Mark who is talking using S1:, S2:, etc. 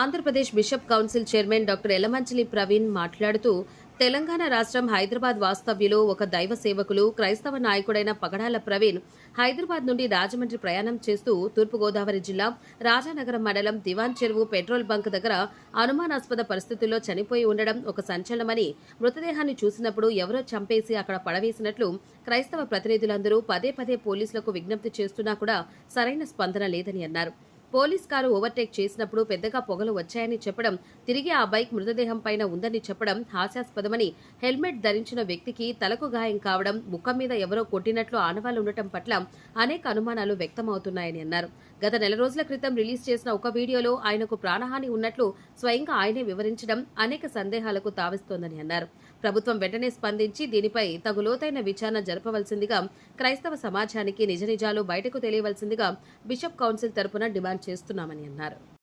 S1: Andhra Pradesh bishop council chairman doctor Elamanchili Praveen మాట్లాడుతూ తెలంగాణ రాష్ట్రం హైదరాబాద్ వాస్తవ్యులు ఒక దైవ సేవకులు క్రైస్తవ నాయకుడైన పగడాల ప్రవీణ్ హైదరాబాద్ నుండి రాజమండ్రి ప్రయాణం చేస్తూ తూర్పుగోదావరి జిల్లా రాజానగరం మండలం దివాన్ చెరువు పెట్రోల్ బంక్ దగ్గర అనుమానాస్పద పరిస్థితుల్లో చనిపోయి ఉండడం ఒక సంచలనమని మృతదేహాన్ని చూసినప్పుడు ఎవరో చంపేసి అక్కడ పడవేసినట్లు క్రైస్తవ ప్రతినిధులందరూ పదే పదే పోలీసులకు విజ్ఞప్తి చేస్తున్నా కూడా సరైన స్పందన లేదని అన్నారు. పోలీస్ కారు ఓవర్టేక్ చేసినప్పుడు పెద్దగా పొగలు వచ్చాయని చెప్పడం తిరిగి ఆ బైక్ మృతదేహం పైన ఉందని చెప్పడం హాస్యాస్పదమని హెల్మెట్ ధరించిన వ్యక్తికి తలకు గాయం కావడం ముఖం మీద ఎవరో కొట్టినట్లు ఆనవాళ్ళు ఉండటం పట్ల అనేక అనుమానాలు వ్యక్తమవుతున్నాయని అన్నారు. గత నెల రోజుల క్రితం రిలీజ్ చేసిన ఒక వీడియోలో ఆయనకు ప్రాణహాని ఉన్నట్లు స్వయంగా ఆయనే వివరించడం అనేక సందేహాలకు తావిస్తోందని అన్నారు. ప్రభుత్వం వెంటనే స్పందించి దీనిపై తగు లోతైన విచారణ జరపవలసిందిగా క్రైస్తవ సమాజానికి నిజ నిజాలు బయటకు తెలియవలసిందిగా బిషప్ కౌన్సిల్ తరపున డిమాండ్ చేస్తున్నామని అన్నారు.